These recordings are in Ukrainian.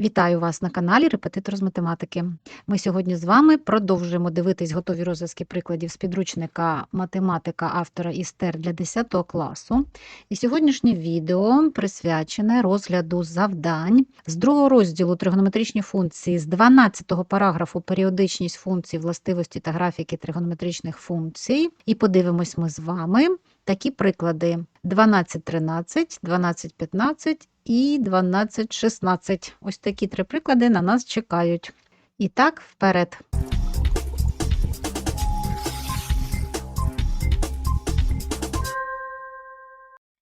Вітаю вас на каналі Репетитор з математики. Ми сьогодні з вами продовжуємо дивитись готові розв'язки прикладів з підручника математика автора Істер для 10 класу. І сьогоднішнє відео присвячене розгляду завдань з другого розділу тригонометричні функції з 12-го параграфу періодичність функцій, властивості та графіки тригонометричних функцій. І подивимось ми з вами такі приклади: 12.13, 12.15 і 12.16. Ось такі три приклади на нас чекають. І так, вперед.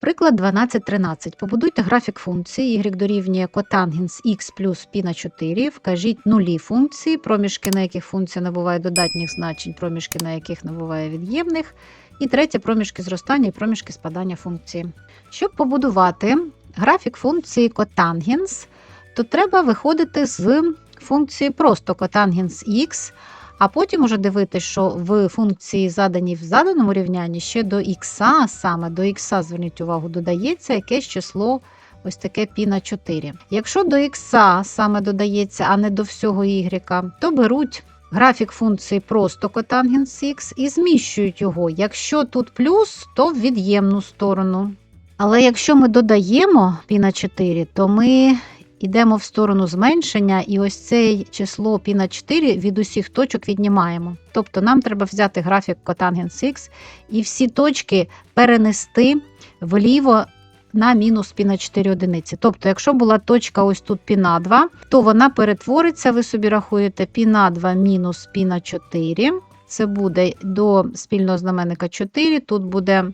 Приклад 12.13. Побудуйте графік функції y дорівнює котангенс x плюс π на 4. Вкажіть нулі функції, проміжки, на яких функція набуває додатніх значень, проміжки, на яких набуває від'ємних. І третє проміжки зростання і проміжки спадання функції. Щоб побудувати графік функції котангенс, то треба виходити з функції просто котангенс x, а потім уже дивитися, що в функції, заданій в заданому рівнянні, ще до х, саме до х, зверніть увагу, додається якесь число. Ось таке π на 4. Якщо до х саме додається, а не до всього y, то беруть графік функції просто котангенс х і зміщують його. Якщо тут плюс, то в від'ємну сторону. Але якщо ми додаємо π на 4, то ми йдемо в сторону зменшення, і ось це число π на 4 від усіх точок віднімаємо. Тобто нам треба взяти графік котангенс х і всі точки перенести вліво на мінус π на 4 одиниці. Тобто, якщо була точка ось тут π на 2, то вона перетвориться, ви собі рахуєте π на 2 мінус π на 4. Це буде до спільного знаменника 4, тут буде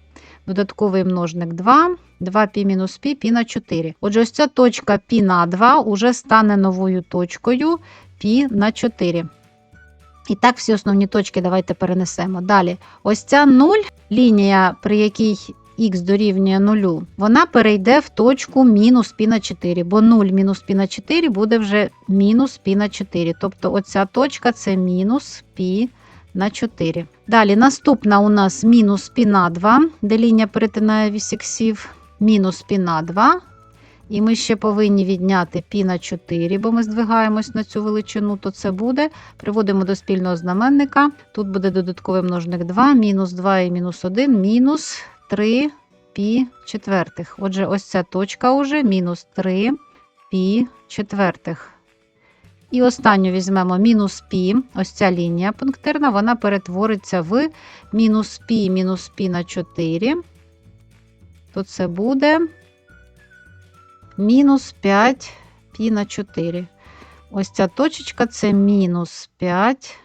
додатковий множник 2, 2π мінус π, π на 4. Отже, ось ця точка π на 2 уже стане новою точкою π на 4. І так, всі основні точки давайте перенесемо. Далі, ось ця 0, лінія, при якій х дорівнює 0, вона перейде в точку мінус пі на 4, бо 0 мінус пі на 4 буде вже мінус пі на 4. Тобто оця точка це мінус пі на 4. Далі наступна у нас мінус пі на 2, де лінія перетинає вісіксів, мінус пі на 2. І ми ще повинні відняти пі на 4, бо ми здвигаємось на цю величину, то це буде. Приводимо до спільного знаменника. Тут буде додатковий множник 2, мінус 2 і мінус 1, мінус 3 пі четвертих. Отже, ось ця точка уже мінус 3 пі четвертих. І останню візьмемо мінус пі, ось ця лінія пунктирна, вона перетвориться в мінус пі мінус пі на 4, то це буде мінус 5 пі на 4. Ось ця точечка це мінус 5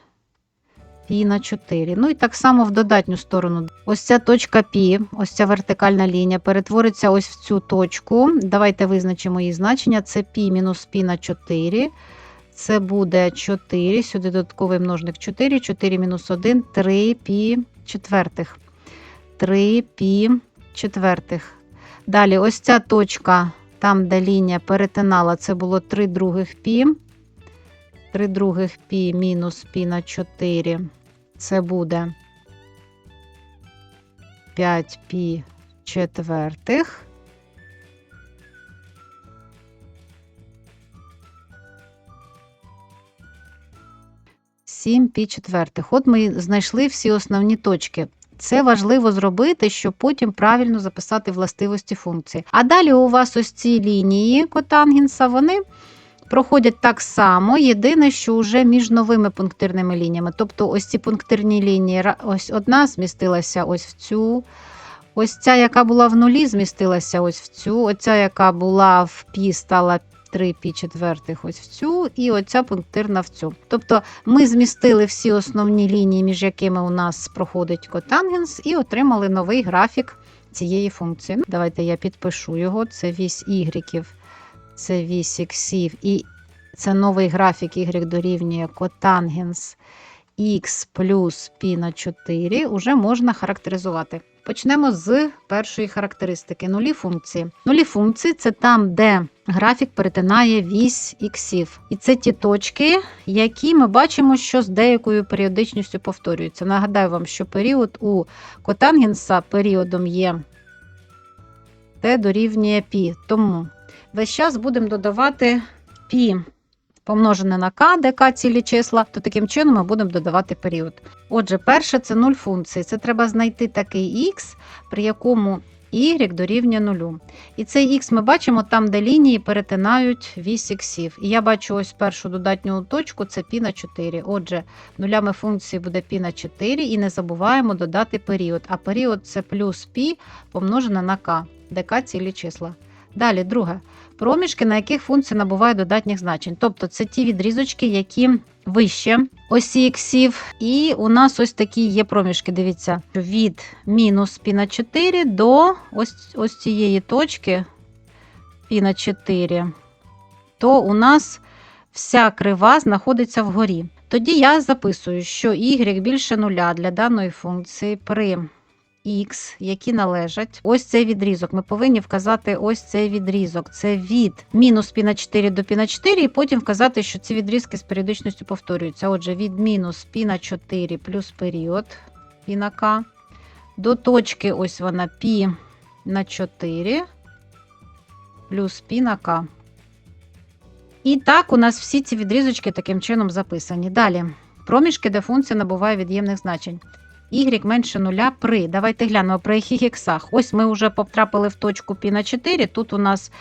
пі на 4. Ну і так само в додатню сторону. Ось ця точка пі, ось ця вертикальна лінія, перетвориться ось в цю точку. Давайте визначимо її значення. Це пі мінус пі на 4. Це буде 4. Сюди додатковий множник 4, 4 мінус 1, 3 пі четвертих. 3 пі четвертих. Далі, ось ця точка, там, де лінія перетинала, це було 3 других пі. 3 других пі мінус пі на 4. Це буде 5 пі четвертих. Сім пі четвертих. От ми знайшли всі основні точки. Це важливо зробити, щоб потім правильно записати властивості функції. А далі у вас ось ці лінії котангенса, вони проходять так само. Єдине, що вже між новими пунктирними лініями. Тобто, ось ці пунктирні лінії, ось одна змістилася ось в цю. Ось ця, яка була в нулі, змістилася ось в цю. Оця, яка була в пі, стала 3 пі четвертих ось в цю, і оця пунктирна в цю. Тобто ми змістили всі основні лінії, між якими у нас проходить котангенс, і отримали новий графік цієї функції. Давайте я підпишу його. Це вісь y, це вісь іксів, і це новий графік y дорівнює котангенс х плюс π на 4, уже можна характеризувати. Почнемо з першої характеристики нулі функції. Нулі функції це там, де графік перетинає вісь іксів. І це ті точки, які ми бачимо, що з деякою періодичністю повторюються. Нагадаю вам, що період у котангенса періодом є t дорівнює π. Тому весь час будемо додавати пі помножене на К, де К цілі числа, то таким чином ми будемо додавати період. Отже, перше це нуль функції. Це треба знайти такий х, при якому y дорівнює 0. І цей х ми бачимо там, де лінії перетинають вісь іксів. І я бачу ось першу додатню точку це пі на 4. Отже, нулями функції буде пі на 4, і не забуваємо додати період. А період це плюс пі помножене на К, де К цілі числа. Далі, друге. Проміжки, на яких функція набуває додатніх значень. Тобто це ті відрізочки, які вище осі іксів. І у нас ось такі є проміжки. Дивіться, від мінус π на 4 до ось, ось цієї точки на 4, то у нас вся крива знаходиться вгорі. Тоді я записую, що y більше нуля для даної функції при Х, які належать. Ось цей відрізок. Ми повинні вказати ось цей відрізок. Це від мінус пі на 4 до пі на 4, і потім вказати, що ці відрізки з періодичністю повторюються. Отже, від мінус пі на 4 плюс період пі на К. До точки, ось вона пі на 4 плюс пі К. І так, у нас всі ці відрізочки таким чином записані. Далі проміжки, де функція набуває від'ємних значень y менше нуля при. Давайте глянемо при яких іксах. Ось ми вже потрапили в точку пі на 4. Тут у нас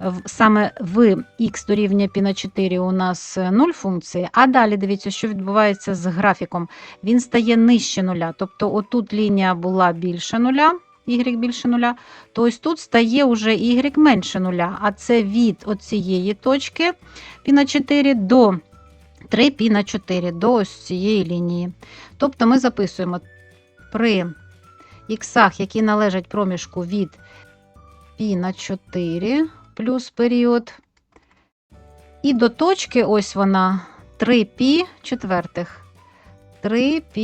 е, саме в х дорівнює пі на 4 у нас е, 0 функції. А далі дивіться, що відбувається з графіком. Він стає нижче нуля. Тобто, отут лінія була більше нуля. Y більше нуля, то ось тут стає уже Y менше нуля, а це від оцієї точки пі на 4 до 3 π на 4 до ось цієї лінії. Тобто ми записуємо при іксах, які належать проміжку від π на 4 плюс період. І до точки, ось вона 3 π четвертих. 3 π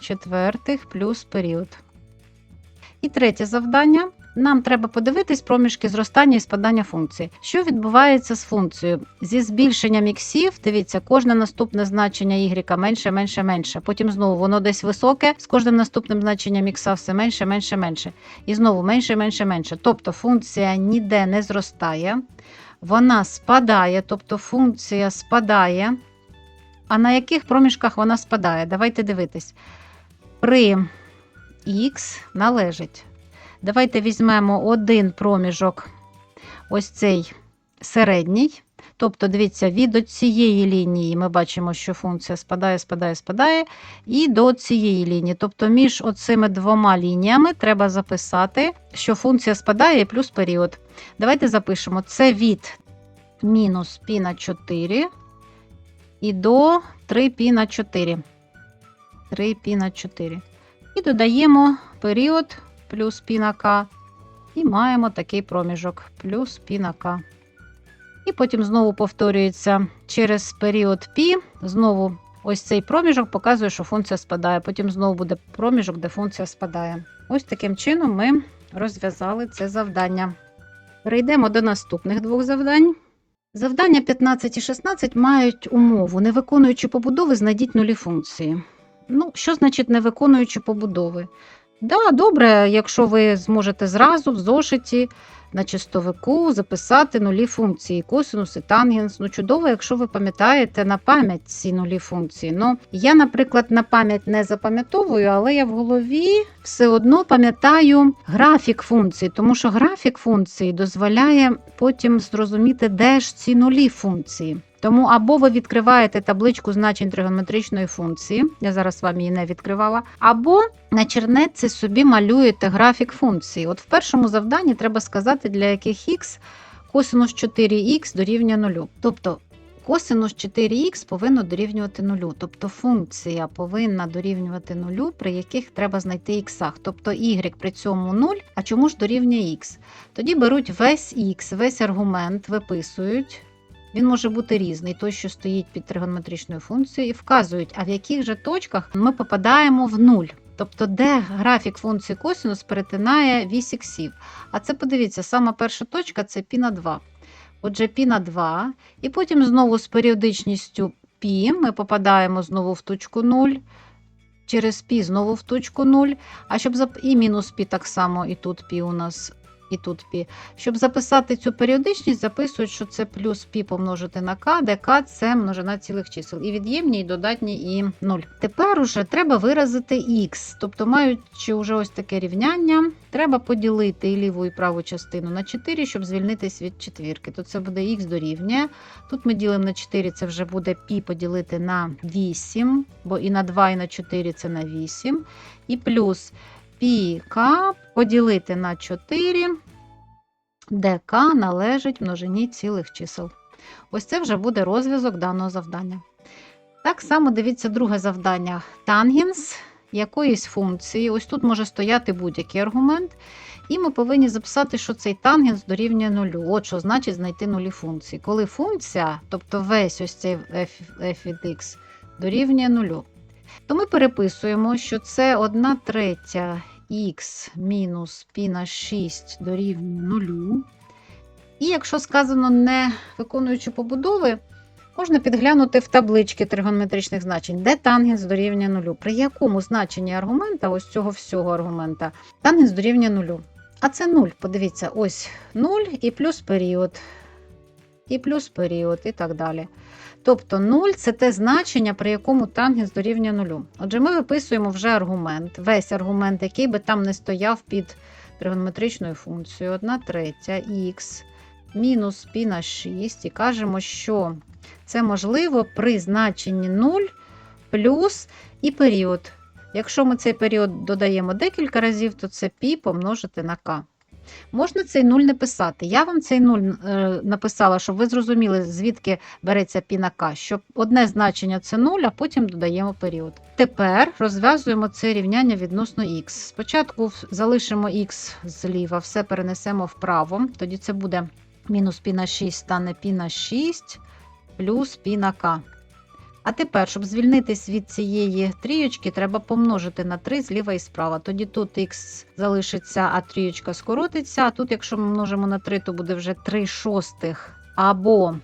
четвертих плюс період. І третє завдання. Нам треба подивитись проміжки зростання і спадання функції. Що відбувається з функцією? Зі збільшенням іксів, дивіться, кожне наступне значення y менше, менше, менше. Потім знову воно десь високе, з кожним наступним значенням ікса все менше, менше, менше. І знову менше, менше, менше. Тобто функція ніде не зростає, вона спадає, тобто функція спадає. А на яких проміжках вона спадає? Давайте дивитись. При х належить. Давайте візьмемо один проміжок, ось цей середній. Тобто, дивіться, від цієї лінії ми бачимо, що функція спадає, спадає, спадає, і до цієї лінії. Тобто, між оцими двома лініями треба записати, що функція спадає плюс період. Давайте запишемо: це від мінус пі на 4 і до 3 пі на 4. 3 пі на 4. І додаємо період плюс піна К. І маємо такий проміжок плюс піна К. І потім знову повторюється через період пі. Знову ось цей проміжок показує, що функція спадає. Потім знову буде проміжок, де функція спадає. Ось таким чином ми розв'язали це завдання. Перейдемо до наступних двох завдань. Завдання 15 і 16 мають умову, не виконуючи побудови, знайдіть нулі функції. Ну, що значить не виконуючи побудови? Да, добре, якщо ви зможете зразу в зошиті на чистовику записати нулі функції, косинус і тангенс. Ну, чудово, якщо ви пам'ятаєте на пам'ять ці нулі функції. Ну, я, наприклад, на пам'ять не запам'ятовую, але я в голові все одно пам'ятаю графік функції, тому що графік функції дозволяє потім зрозуміти, де ж ці нулі функції. Тому або ви відкриваєте табличку значень тригонометричної функції, я зараз вам її не відкривала, або на чернетці собі малюєте графік функції. От в першому завданні треба сказати, для яких х косинус 4х дорівнює 0. Тобто косинус 4х повинно дорівнювати 0. Тобто функція повинна дорівнювати 0, при яких треба знайти х. Тобто y при цьому 0, а чому ж дорівнює х? Тоді беруть весь х, весь аргумент, виписують. Він може бути різний, той, що стоїть під тригонометричною функцією, і вказують, а в яких же точках ми попадаємо в нуль. Тобто, де графік функції косинус перетинає вісь іксів. А це подивіться, сама перша точка це пі на 2. Отже, пі на 2. І потім знову з періодичністю пі ми попадаємо знову в точку 0, через пі знову в точку 0. А щоб за і мінус пі так само, і тут пі у нас і тут пі. Щоб записати цю періодичність, записують, що це плюс пі помножити на к, де к це множина цілих чисел. І від'ємні, і додатні, і 0. Тепер уже треба виразити х. Тобто, маючи вже ось таке рівняння, треба поділити і ліву і праву частину на 4, щоб звільнитись від четвірки. То це буде х дорівнює. Тут ми ділимо на 4, це вже буде пі поділити на 8, бо і на 2, і на 4 це на 8. І плюс пік поділити на 4, де k належить множині цілих чисел. Ось це вже буде розв'язок даного завдання. Так само дивіться друге завдання. Тангенс якоїсь функції. Ось тут може стояти будь-який аргумент. І ми повинні записати, що цей тангенс дорівнює нулю. От що значить знайти нулі функції. Коли функція, тобто весь ось цей f від x, дорівнює нулю, то ми переписуємо, що це 1 третя х мінус π на 6 дорівнює нулю. І якщо сказано не виконуючи побудови, можна підглянути в таблички тригонометричних значень, де тангенс дорівнює нулю. При якому значенні аргумента, ось цього всього аргумента, тангенс дорівнює нулю. А це 0. Подивіться, ось 0 і плюс період, і плюс період, і так далі. Тобто 0 це те значення, при якому тангенс дорівнює нулю. Отже, ми виписуємо вже аргумент, весь аргумент, який би там не стояв під тригонометричною функцією. 1 третя х мінус π на 6, і кажемо, що це можливо при значенні 0 плюс і період. Якщо ми цей період додаємо декілька разів, то це π помножити на k. Можна цей нуль не писати. Я вам цей нуль е, написала, щоб ви зрозуміли, звідки береться пінака, що одне значення це нуль, а потім додаємо період. Тепер розв'язуємо це рівняння відносно х. Спочатку залишимо х зліва, все перенесемо вправо, тоді це буде мінус пі на 6 стане пі на 6 плюс пі на к. А тепер, щоб звільнитись від цієї трієчки, треба помножити на 3 зліва і справа. Тоді тут х залишиться, а трієчка скоротиться. А тут, якщо ми множимо на 3, то буде вже 3 шостих або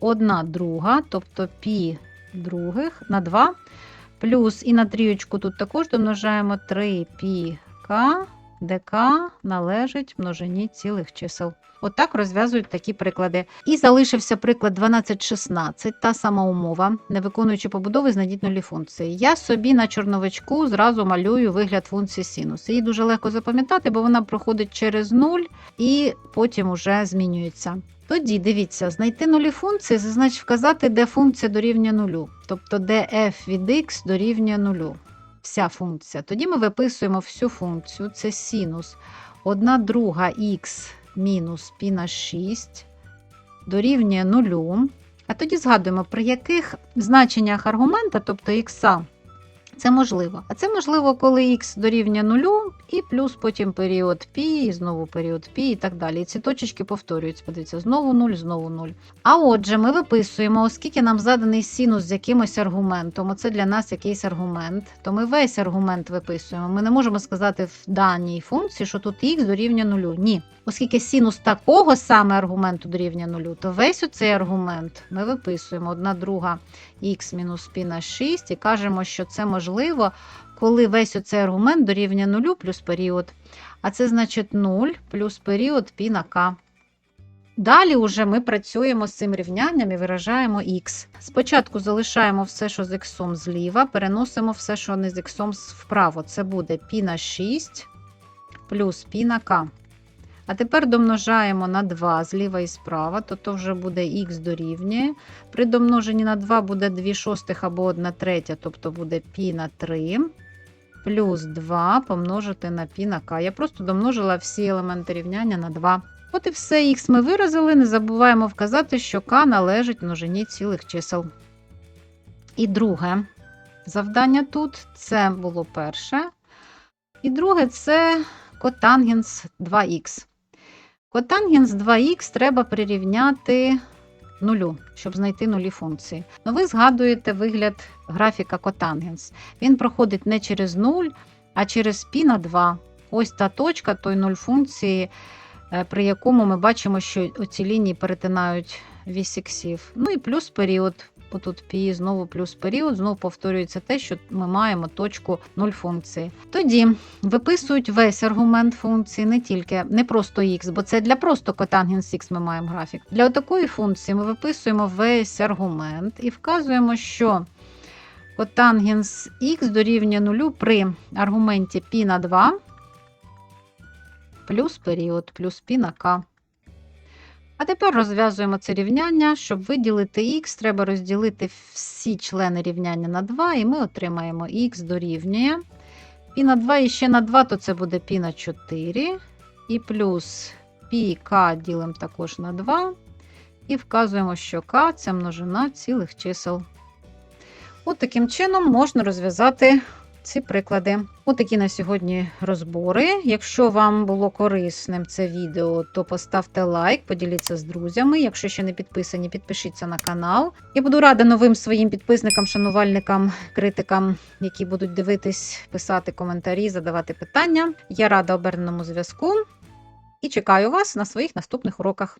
1 друга, тобто π других на 2. Плюс і на трієчку тут також домножаємо 3 πk, k належить множині цілих чисел. Отак розв'язують такі приклади. І залишився приклад 12-16, та сама умова, не виконуючи побудови, знайдіть нулі функції. Я собі на чорновичку зразу малюю вигляд функції синус. Її дуже легко запам'ятати, бо вона проходить через 0 і потім уже змінюється. Тоді дивіться, знайти нулі функції, це вказати, де функція дорівнює нулю, тобто де f від x дорівнює нулю. Вся функція. Тоді ми виписуємо всю функцію, це синус 1 друга х мінус π на 6 дорівнює 0. А тоді згадуємо, при яких значеннях аргумента, тобто х, це можливо. А це можливо, коли х дорівнює 0 і плюс потім період π, і знову період π і так далі. І ці точечки повторюються. Подивіться, знову 0, знову 0. А отже, ми виписуємо, оскільки нам заданий синус з якимось аргументом, оце для нас якийсь аргумент, то ми весь аргумент виписуємо. Ми не можемо сказати в даній функції, що тут х дорівнює 0. Ні. Оскільки синус такого саме аргументу дорівнює 0, то весь оцей аргумент ми виписуємо 1 друга х мінус π на 6 і кажемо, що це можливо, коли весь оцей аргумент дорівнює 0 плюс період. А це значить 0 плюс період π на k. Далі вже ми працюємо з цим рівнянням і виражаємо х. Спочатку залишаємо все, що з х зліва, переносимо все, що не з х вправо. Це буде π на 6 плюс π на k. А тепер домножаємо на 2 зліва і справа, то то вже буде х дорівнює. При домноженні на 2 буде 2 шостих або 1 третя, тобто буде π на 3 плюс 2 помножити на π на k. Я просто домножила всі елементи рівняння на 2. От і все, х ми виразили. Не забуваємо вказати, що k належить множині цілих чисел. І друге завдання тут це було перше. І друге це котангенс 2х. Котангенс 2х треба прирівняти нулю, щоб знайти нулі функції. Ну, ви згадуєте вигляд графіка котангенс. Він проходить не через 0, а через π на 2. Ось та точка, той нуль функції, е, при якому ми бачимо, що ці лінії перетинають вісь іксів. Ну і плюс період тут пі, знову плюс період, знову повторюється те, що ми маємо точку 0 функції. Тоді виписують весь аргумент функції, не тільки не просто х, бо це для просто котангенс х ми маємо графік. Для такої функції ми виписуємо весь аргумент і вказуємо, що котангенс х дорівнює 0 при аргументі π на 2 плюс період плюс π на k. А тепер розв'язуємо це рівняння. Щоб виділити х, треба розділити всі члени рівняння на 2, і ми отримаємо х дорівнює. Пі на 2 і ще на 2, то це буде пі на 4. І плюс пі к ділимо також на 2. І вказуємо, що К це множина цілих чисел. От таким чином можна розв'язати ці приклади. Отакі на сьогодні розбори. Якщо вам було корисним це відео, то поставте лайк, поділіться з друзями. Якщо ще не підписані, підпишіться на канал. Я буду рада новим своїм підписникам, шанувальникам, критикам, які будуть дивитись, писати коментарі, задавати питання. Я рада оберненому зв'язку і чекаю вас на своїх наступних уроках.